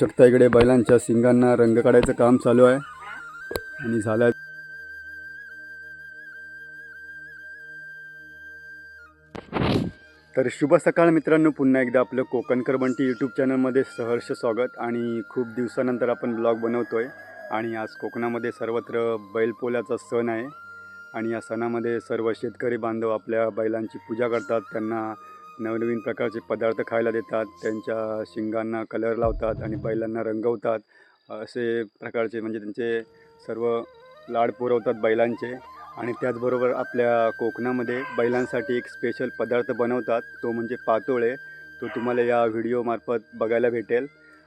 शकता इकडे बैलांच्या शिंगांना रंग काढायचं काम चालू आहे. आणि झालं तर शुभ सकाळ मित्रांनो पुन्हा एकदा आपलं कोकणकर बंटी यूट्यूब चॅनलमध्ये सहर्ष स्वागत. आणि खूप दिवसानंतर आपण ब्लॉग बनवतो आहे आणि आज कोकणामध्ये सर्वत्र बैलपोल्याचा सण आहे. आणि या सणामध्ये सर्व शेतकरी बांधव आपल्या बैलांची पूजा करतात. त्यांना नवनवीन प्रकारचे पदार्थ खायला देतात त्यांच्या शिंगांना कलर लावतात आणि बैलांना रंगवतात. असे प्रकारचे म्हणजे त्यांचे सर्व लाड पुरवतात बैलांचे आणि त्याचबरोबर आपल्या कोकणामध्ये बैलांसाठी एक स्पेशल पदार्थ बनवतात तो म्हणजे पातोळे. तो तुम्हाला या व्हिडिओमार्फत बघायला भेटेल.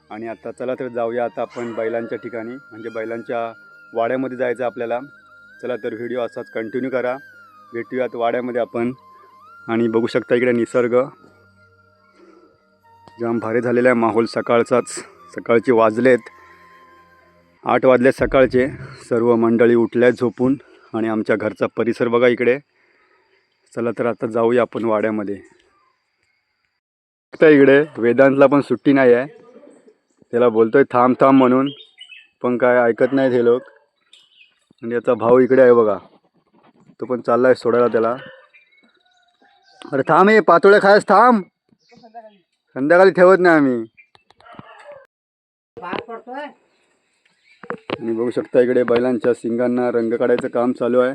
आणि आता चला तर जाऊया आता आपण बैलांच्या ठिकाणी. म्हणजे बैलांच्या वाड्यामध्ये जायचं आपल्याला. चला तर व्हिडिओ असाच कंटिन्यू करा. भेटूयात वाड्यामध्ये आपण. आणि बघू शकता इकडे निसर्ग. जाम भारी झालेला आहे माहोल सकाळचाच. सकाळचे वाजलेत. आठ वाजले सकाळचे. सर्व मंडळी उठल्या झोपून आणि आमच्या घरचा परिसर बघा इकडे. चला तर आता जाऊया आपण वाड्यामध्ये. आता इकडे वेदांतला पण सुट्टी नाही आहे त्याला बोलतोय थांब थांब म्हणून. पण काय ऐकत नाहीत हे लोक. आणि याचा भाऊ इकडे आहे बघा. तो पण चाललाय सोडायला त्याला. अरे थांब हे पातोळ्या खायस थांब. संध्याकाळी ठेवत नाही आम्ही. आणि बघू शकता इकडे बैलांच्या शिंगांना रंग काढायचं काम चालू आहे.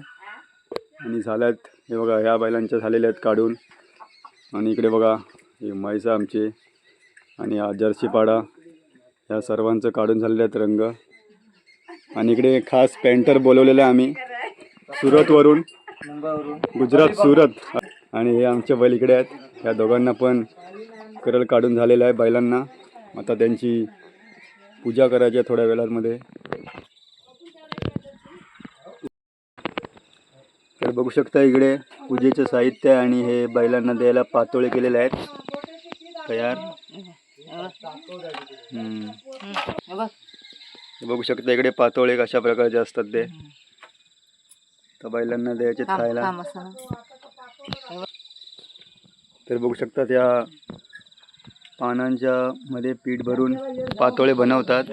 आणि झाल्यात हे बघा ह्या बैलांच्या झालेल्या आहेत काढून. आणि इकडे बघा हे म्हैस आहे आमची. आणि हा जर्सी पाडा ह्या सर्वांचं काढून झालेले आहेत रंग. आणि इकडे खास पेंटर बोलवलेलं आहे आम्ही. सुरतवरून. गुजरात सुरत. आणि हे आमचे बैल इकडे आहेत. ह्या दोघांना पण करल काढून झालेलं आहे बैलांना. आता त्यांची पूजा करायची आहे थोड्या वेळामध्ये. तर बघू शकता इकडे पूजेचं साहित्य आणि हे बैलांना द्यायला पातोळे केलेले आहेत. तयार. बघू शकता इकडे पातोळे कशा प्रकारचे असतात ते. तर बैलांना द्यायचे खायला. तर बघू शकता त्या पानांच्या मध्ये पीठ भरून पातोळे बनवतात.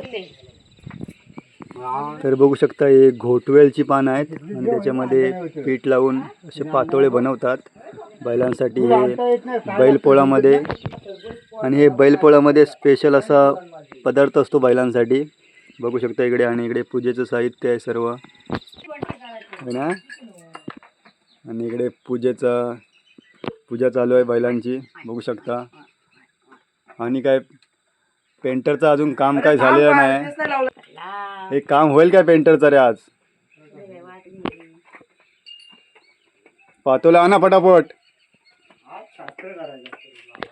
तर बघू शकता हे घोटवेलची पानं आहेत आणि त्याच्यामध्ये पीठ लावून असे पातोळे बनवतात. बैलांसाठी हे बैलपोळामध्ये आणि हे बैलपोळामध्ये स्पेशल असा पदार्थ असतो बैलांसाठी. बघू शकता इकडे आणि इकडे पूजेचं साहित्य आहे सर्व. ना? आणि इकडे पूजेचा पूजा चालू आहे बैलांची बघू शकता. आणि काय पेंटरचं अजून काम काय झालेलं नाही. हे काम होईल काय पेंटरचं रे आज? पातोला आणा पटापट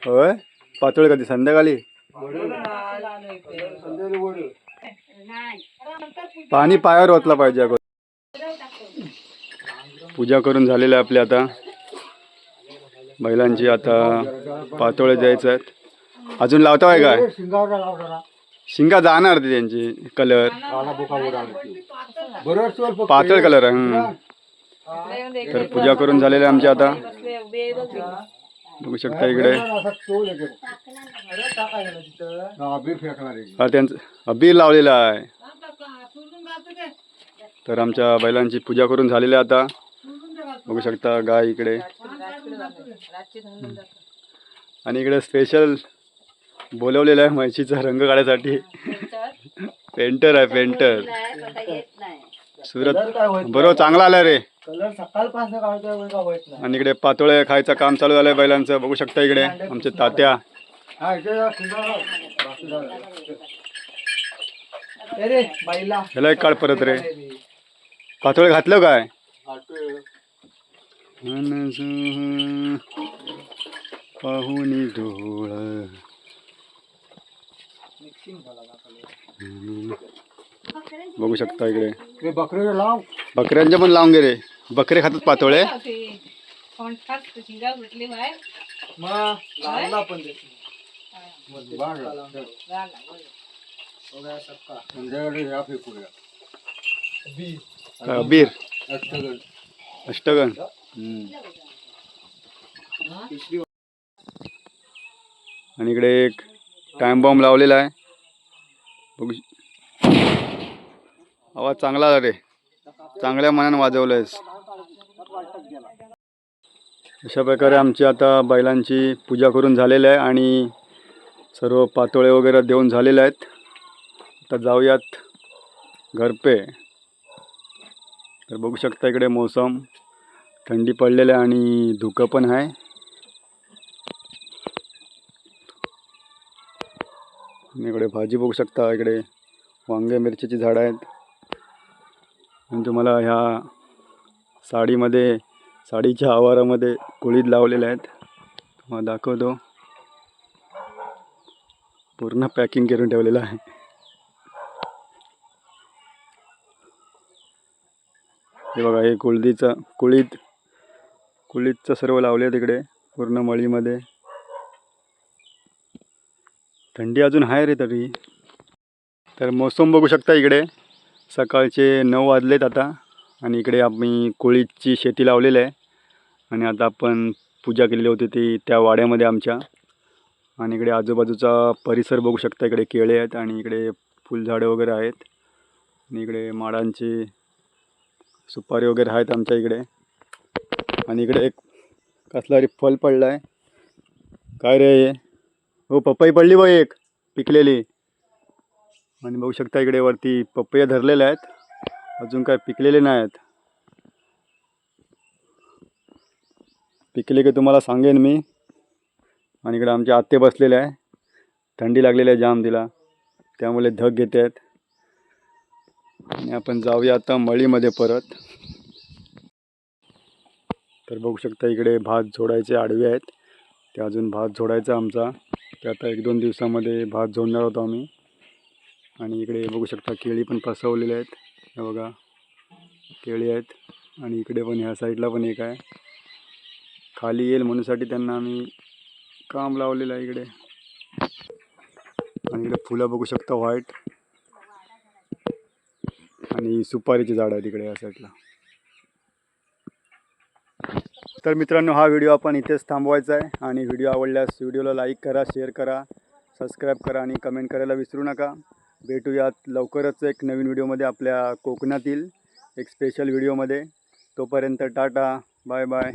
होय? पातोळे कधी? संध्याकाळी? पाणी पायावर ओतला पाहिजे अगोदर. पूजा करून झालेलं आहे आपल्या आता. बैलांची आता पातोळे द्यायचं आहेत. अजून लावताय काय? शिंगा जाणार ती त्यांची कलर. पातळ कलर. तर पूजा करून झालेल्या आमच्या आता. बघू शकता इकडे. हा त्यांचं अबीर लावलेला आहे. तर आमच्या बैलांची पूजा करून झालेली आहे आता. बघू शकता गाय इकडे. आणि इकडे स्पेशल बोलवलेलं आहे म्हशीचा रंग काढायसाठी. पेंटर आहे पेंटर सुरत बरोबर चांगला आलाय रे. कलर सकाळपासून काढतोय का होत नाही आणि इकडे पातोळे खायचं काम चालू झालंय बैलांचं. बघू शकता इकडे आमचे तात्या. एक काढ परत रे. पातोळे घातलं काय? पाहुणी डोळ बघू शकता इकडे. बकरे लाव. बकऱ्यांचे पण लावून गे रे. बकरे खातात पातोळे. अबीर अष्टगण. आणि इकडे एक टाइम बॉम्ब लावलेला आहे. बघू आवाज चांगला आला रे. चांगल्या मनानं वाजवलंयस. अशा प्रकारे आमची आता बैलांची पूजा करून झालेली आहे आणि सर्व पातोळे वगैरे देऊन झालेले आहेत. आता जाऊयात घरपे. तर बघू शकता इकडे मोसम. थंडी पडलेली आहे आणि धुकं पण आहे. इकडे भाजी बघू शकता इकडे वांगे मिरचीची झाडं आहेत. आणि तुम्हाला ह्या साडीमध्ये साडीच्या आवारामध्ये कुळीद लावलेल्या आहेत. तुम्हाला दाखवतो. पूर्ण पॅकिंग करून ठेवलेलं आहे. हे बघा हे कुळदीचं कुळीद कुळीदचं सर्व लावले तिकडे पूर्ण मळीमध्ये. थंडी अजून आहे रे तरी. तर मोसम बघू शकता इकडे. सकाळचे नऊ वाजलेत आता आणि इकडे आम्ही कोळीची शेती लावलेली आहे. आणि आता आपण पूजा केलेली होती ती त्या वाड्यामध्ये आमच्या. आणि इकडे आजूबाजूचा परिसर बघू शकता इकडे केळे आहेत आणि इकडे फुलझाडं वगैरे आहेत. आणि इकडे माडांची सुपारी वगैरे आहेत आमच्या इकडे. आणि इकडे एक कसला तरी फल पडला आहे काय रे हे? हो पपई पडली बघ एक पिकलेली. आणि बघू शकता इकडे वरती पपया धरलेल्या आहेत. अजून काय पिकलेले नाही आहेत पिकले की तुम्हाला सांगेन मी. आणि इकडे आमचे आत्ते बसलेले आहे. थंडी लागलेली आहे जाम तिला. त्यामुळे धग घेते आहेत. आणि आपण जाऊया आता मळीमध्ये परत. तर बघू शकता इकडे भात झोडायचे आडवे आहेत. ते अजून भात झोडायचा आमचा. ते आता एक दोन दिवसामध्ये भात झोडणार होतो आम्ही. आणि इकडे बघू शकता केळी पण फसवलेल्या आहेत. हे बघा केळी आहेत. आणि इकडे पण ह्या साईडला पण एक आहे. खाली येईल म्हणूनसाठी त्यांना आम्ही काम लावलेलं आहे इकडे. आणि इकडे फुलं बघू शकता व्हाईट. आणि सुपारीची झाड आहे इकडे या साईडला. तर मित्रांनो हा व्हिडिओ आपण इथेच थांबवायचा आहे. आणि व्हिडिओ आवडल्यास व्हिडिओला लाईक करा शेअर करा सबस्क्राईब करा आणि कमेंट करायला विसरू नका. भेटूयात लवकरच एक नवीन व्हिडिओमध्ये आपल्या कोकणातील एक स्पेशल व्हिडिओमध्ये. तोपर्यंत टाटा बाय बाय.